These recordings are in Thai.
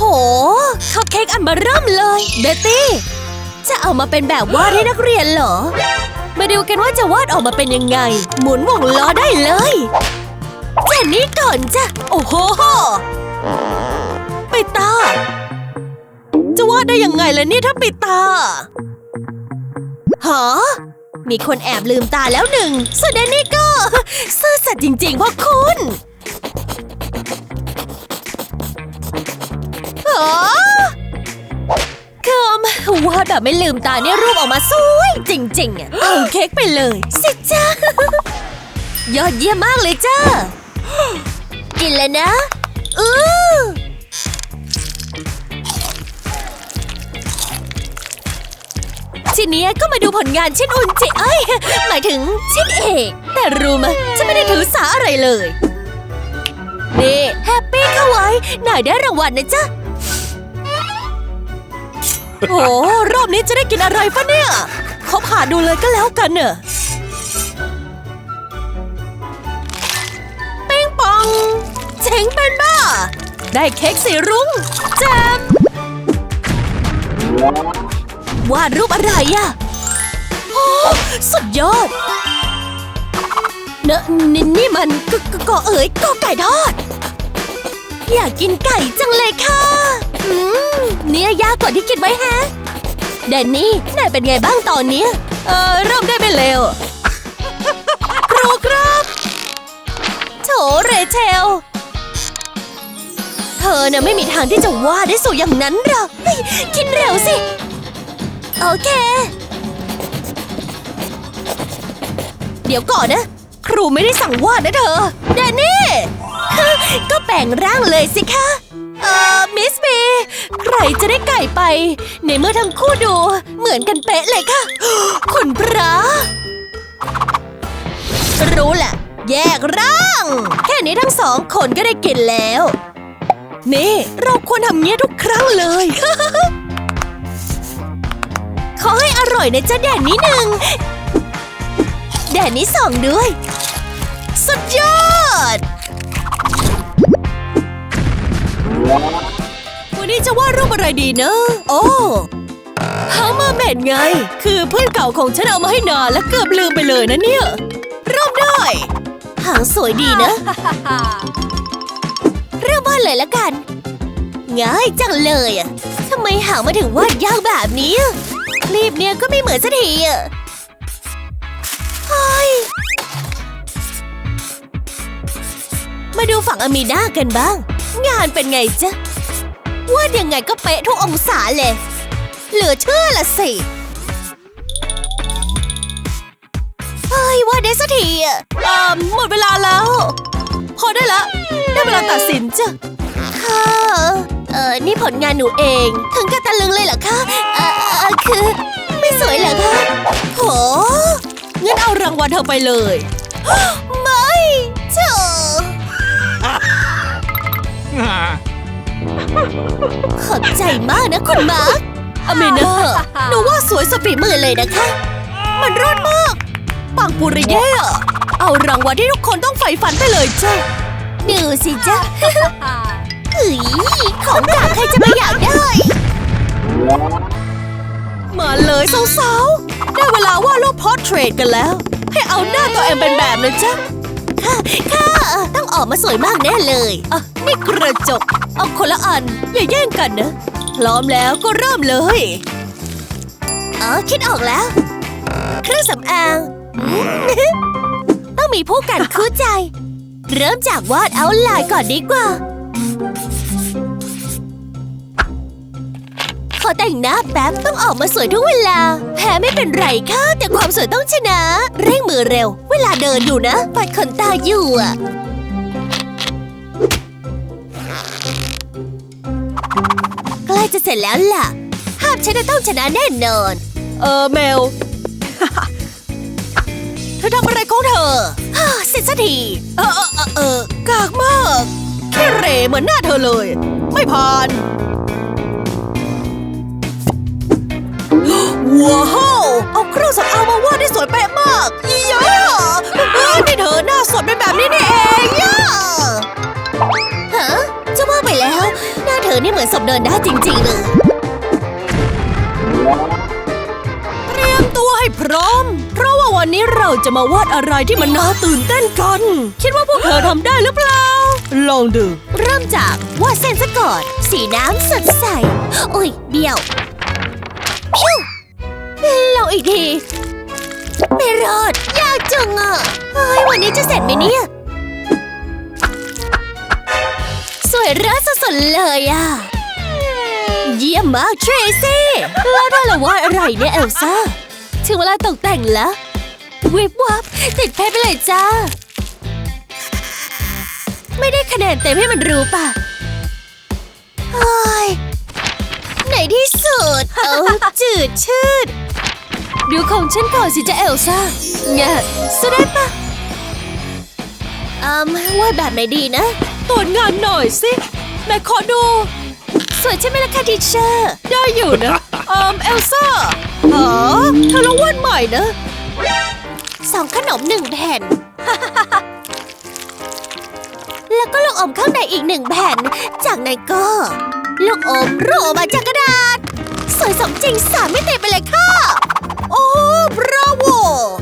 โหข้าวเค้กอันมาเริ่มเลย เบตตี้ จะเอามาเป็นแบบวาดให้นักเรียนเหรอ มาดูกันว่าจะวาดออกมาเป็นยังไง หมุนวงล้อได้เลยแค่นี้ก่อนจ้ะ โอ้โห ปิดตา จะวาดได้ยังไงล่ะนี่ถ้าปิดตาฮะมีคนแอบลืมตาแล้วหนึ่งส่วนแดนนี่ก็ซื่อสัตย์จริงๆพ่อคุณ คือวาดแบบไม่ลืมตาเนี่ยรูปออกมาสวยจริง ๆอะเอาเค้กไปเลย สิจ้ายอดเยี่ยมมากเลยจ้า กินแล้วนะอื้อทีนี้ก็มาดูผลงานชิ้นอุ่นจิเอ้ย หมายถึงชิ้นเอก แต่รู้ไหมฉันไม่ได้ถือสาอะไรเลย นี่ แฮปปี้เข้าไว้นายได้รางวัลนะจ๊ะ โอ้รอบนี้จะได้กินอะไรปะเนี่ยเขาผ่าดูเลยก็แล้วกันเนอะเป้งปองเจ๋งเป็นบ้า ได้เค้กสีรุ้งแจมวาดรูปอะไรอะโอ้สุดยอดเนอะนี่มันกกกอเอ๋ยกอไก่ทอด อยากกินไก่จังเลยค่ะ อืมเนี่ยยากกว่าที่คิดไว้แฮะแดนนี่นายเป็นไงบ้างตอนเนี้ยเออเริ่มได้ไม่เร็ว ครูครับโถเรเชล เธอน่ะไม่มีทางที่จะวาดได้สวยอย่างนั้นหรอกเฮ้ยคิดเร็วสิ โอเค เดี๋ยวก่อนนะ ครูไม่ได้สั่งวาดนะเธอ แดนนี่ ก็แปลงร่างเลยสิคะ เอ่อ มิสบีใครจะได้ไก่ไป ในเมื่อทั้งคู่ดู เหมือนกันเป๊ะเลยค่ะ คุณพระรู้แหละ แยกร่าง แค่นี้ทั้งสองคนก็ได้กินแล้ว นี่ เราควรทำเงี้ยทุกครั้งเลยขอให้อร่อยนะจ๊ะแดนนี้หนึ่งแดนนี้สองด้วย สุดยอด วันนี้จะวาดรูปอะไรดีเนอะโอ้ฮามาเมดไง คือเพื่อนเก่าของฉันเอามาให้นานและเกือบลืมไปเลยนะเนี่ยริ่มได้หางสวยดีนะ เริ่มวาดเลยละกัน ง่ายจังเลยอะทำไมหางมาถึงวาดยากแบบนี้คลิปเนี้ยก็ไม่เหมือนสักทีอะเฮ้ยมาดูฝั่งอมีนากันบ้าง งานเป็นไงจ๊ะวาดยังไงก็เป๊ะทุกองศาเลย เหลือเชื่อละสิเฮ้ยวาดได้สักทีอะเอ่อหมดเวลาแล้ว พอได้ละ ได้เวลาตัดสินจ้ะค่ะเออนี่ผลงานหนูเอง ถึงกับตะลึงเลยเหรอคะเออเออคือ ไม่สวยเหรอคะโหงั้นเอารางวัลเธอไปเลย ขอบใจมากนะคุณมาร์คอเมเนอร์หนูว่าสวยสปีมือเลยนะคะ มันรอดมาก ปังปุริเย่อะเอารางวัลที่ทุกคนต้องใฝ่ฝันไปเลยจ้ะดูสิจ้ะเฮ้ยของกลางใครจะไม่อยากได้ มาเลยสาวๆ ได้เวลาวาดรูปพอร์เทรตกันแล้ว ให้เอาหน้าตัวเองเป็นแบบนะจ๊ะ ค่ะต้องออกมาสวยมากแน่เลยอะนี่กระจก เอาคนละอัน อย่าแย่งกันนะ พร้อมแล้วก็เริ่มเลยอ๋อคิดออกแล้ว เครื่องสำอาง ต้องมีผู้กันคู่ใจ เริ่มจากวาดเอาลายก่อนดีกว่า อแต่งหน้าแป๊บต้องออกมาสวยทุกเวลา แพ้ไม่เป็นไรค่ะ แต่ความสวยต้องชนะ เร่งมือเร็ว เวลาเดินอยู่นะ ปัดขนตาอยู่อะใกล้จะเสร็จแล้วล่ะภาพฉันจะต้องชนะแน่นอน เออเมล เธอทำอะไรของเธอฮ่าเสร็จสักที เออเออเออเออกากมาก แค่เรเหมือนหน้าเธอเลย ไม่ผ่าน ว้าวเอาเครื่องสำอางมาวาดได้สวยเป๊ะมากย่าเฮ้ยนี่เธอหน้าสดเป็นแบบนี้นี่เองย่าฮะจะว่าไปแล้ว หน้าเธธอนี่เหมือนสมเดินได้จริงๆเลยเตรียมตัวให้พร้อม เพราะว่าวันนี้เราจะมาวาดอะไรที่มันน่าตื่นเต้นกัน คิดว่าพวกเธอทำได้หรือเปล่า ลองดู เริ่มจากวาดเส้นซะก่อน สีน้ำสดใส โอ้ยเบี้ยวพิ้ว ลงอีกที ไม่รอด ยากจังอะเฮ้ยวันนี้จะเสร็จไหมเนี่ย สวยเลิศสุดๆเลยอะ เยี่ยมมากเทรซี่แล้วได้ละว่าอะไรเนี่ยเอลซ่า ถึงเวลาตกแต่งแล้ว วิบวับ ติดเพชรไปเลยจ้า ไม่ได้คะแนนเต็มให้มันรู้ป่ะเฮ้ยไหนที่สุด เอาจืดชืด ดูของฉันก่อนสิจะเอลซ่าเงะสุดได้ปะอืมวาดแบบไหนดีนะตรวจงานหน่อยสิแม่ขอดู สวยใช่ไหมล่ะคะทีเชอร์ได้อยู่นะอืมเอลซ่าอ๋อเธอลองวาดใหม่นะสองขนมหนึ่งแผ่น แล้วก็ลูกอมข้างในอีกหนึ่งแผ่น จากนั้นก็ ลูกอมรูออกมาจากกระดาษ สวยสมจริงสามมิติไปเลยค่ะ โอ้บราโว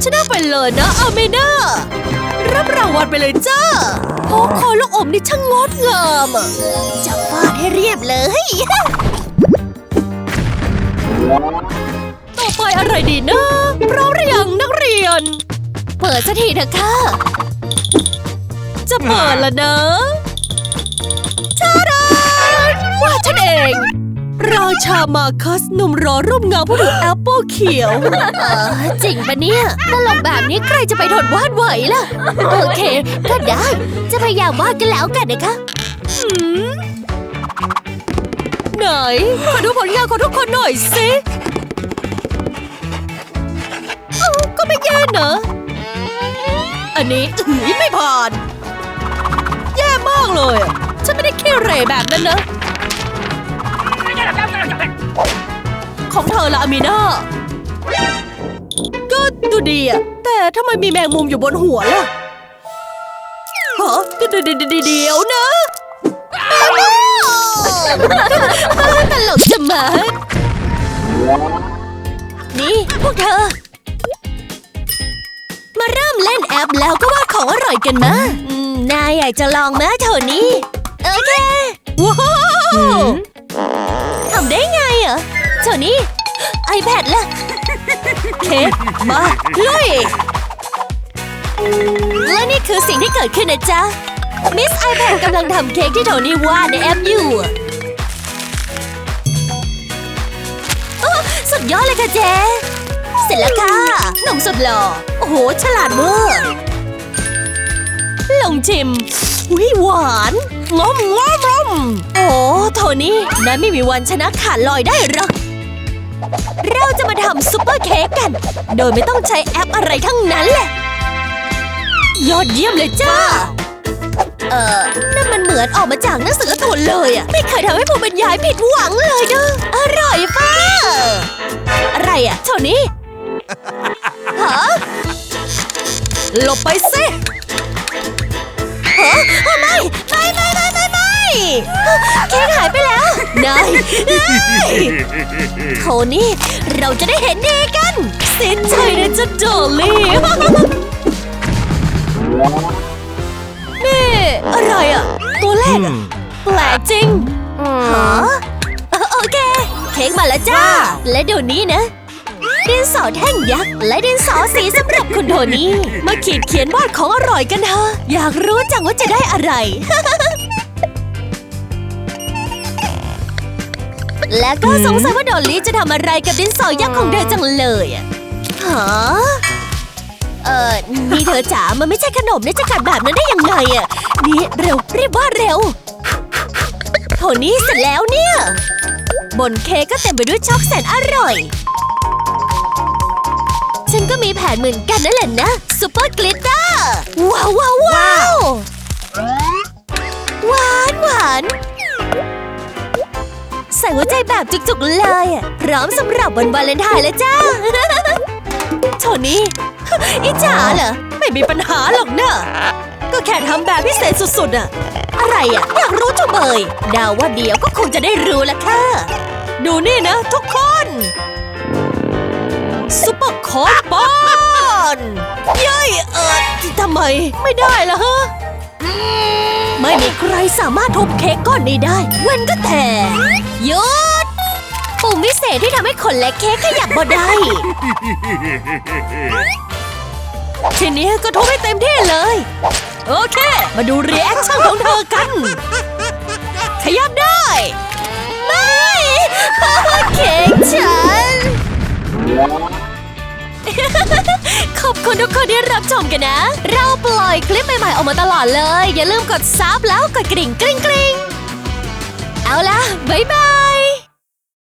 ชนะไปเลยนะอเมน่ารับรางวัลไปเลยจ้าโอ้คอลูกอมนี่ช่างงดงามจะฟาดให้เรียบเลย ต่อไปอะไรดีนะพร้อมหรือยังนักเรียน เปิดสักทีเถอะค่ะ จะเปิดแล้วนะ ชามาคัสหนุ่มรอรูปเงาผู้ถือแอปเปิลเขียว เออจริงปะเนี่ยตลกแบบนี้ใครจะไปทนวาดไหวล่ะ โอเค ก็ได้ จะพยายามวาดกันแล้วกันนะคะหืมไหน ขอดูผลงานของทุกคนหน่อยสิเอ้าก็ไม่แย่เนอะอันนี้อื้อไม่ผ่าน แย่มากเลยอะฉันไม่ได้ขี้เหร่แบบนั้นนะ ของเธอละอามีนาก็ดูดีอะแต่ทำไมมีแมงมุมอยู่บนหัวล่ะฮะเดี๋ยวเดี๋ยวเดี๋ยวเดี๋ยวนะตลกจะมานี่พวกเธอ มาเริ่มเล่นแอปแล้วก็วาดของอร่อยกันมาอืมนายอยากจะลองไหมโทนี่ โอเค ว้าวทำได้ไง เหรอโทนี่ iPad ล่ะเค้กมาลุยและนี่คือสิ่งที่เกิดขึ้นนะจ๊ะ มิส iPad กำลังทำเค้กที่โทนี่วาดในแอปอยู่สุดยอดเลยค่ะเจ๊เสร็จแล้วค่ะหนุ่มสุดหล่อ โอ้โห ฉลาดเวอร์ลองชิมวิหวานงอมงอมงอม โอ้โทนี่นายไม่มีวันชนะขาดลอยได้หรอก เราจะมาทำซุปเปอร์เค้กกัน โดยไม่ต้องใช้แอปอะไรทั้งนั้นแหละ ยอดเยี่ยมเลยจ้า เอ่อนั่นมันเหมือนออกมาจากหนังสือการ์ตูนเลยอะไม่เคยทำให้ผู้บรรยายผิดหวังเลยเด้ออร่อยฟ้าอะไรอะโทนี่ฮะหลบไปสิฮะไม่ไม่ไม่ไม่ไม่ไม่ เค้กหายไปแล้วนายเอ้โทนี่ เราจะได้เห็นดีกันสิ้นใจนะจ๊ะดอลลี่นี่อะไรอะ ตัวแรกแปลกจริงฮะโอเค เค้กมาแล้วจ้า และเดี๋ยวนี้นะดินสอแท่งยักษ์และดินสอสีสำหรับคุณโทนี่ มาขีดเขียนวาดของอร่อยกันเถอะอยากรู้จังว่าจะได้อะไร และก็สงสัยว่าดอลลี่จะทำอะไรกับดินสอยักษ์ของเธอจังเลยอะฮะเออนี่เธอจ๋ามันไม่ใช่ขนมนะจะกัดแบบนั้นได้ยังไงอะนี่เร็วรีบวาดเร็วโทนี่เสร็จแล้วเนี่ย บนเค้กก็เต็มไปด้วยช็อกแสนอร่อย ฉันก็มีแผนเหมือนกันนั่นแหละนะซูเปอร์กลิตเตอร์ว้าวว้าวว้าวหวานหวาน ใส่หัวใจแบบจุกๆเลยพร้อมสำหรับวันวาเลนไทน์แล้วจ้า โทนี่อิจฉาเหรอ ไม่มีปัญหาหรอกเนอะก็แค่ทำแบบพิเศษสุดๆอะอะไรอะอยากรู้จังเบยเดาว่าเดี๋ยวก็คงจะได้รู้ละค่ะ ดูนี่นะทุกคนซุปเปอร์คอร์ปอนเย้ยเออทำไมไม่ได้ล่ะฮะไม่มีใครสามารถทุบเค้กก้อนนี้ได้เว้นก็แต่ หยุด ปุ่มวิเศษที่ทำให้คนและเค้กขยับบ่ได้ ทีนี้ก็ทุบให้เต็มที่เลย โอเค มาดูรีแอคชั่นของเธอกัน ขยับได้ ไม่ เค้กฉัน ขอบคุณทุกคนที่รับชมกันนะ เราปล่อยคลิปใหม่ๆออกมาตลอดเลย อย่าลืมกดซับแล้วกดกริ่งกริ๊งกริ๊งเอาล่ะบ๊ายบา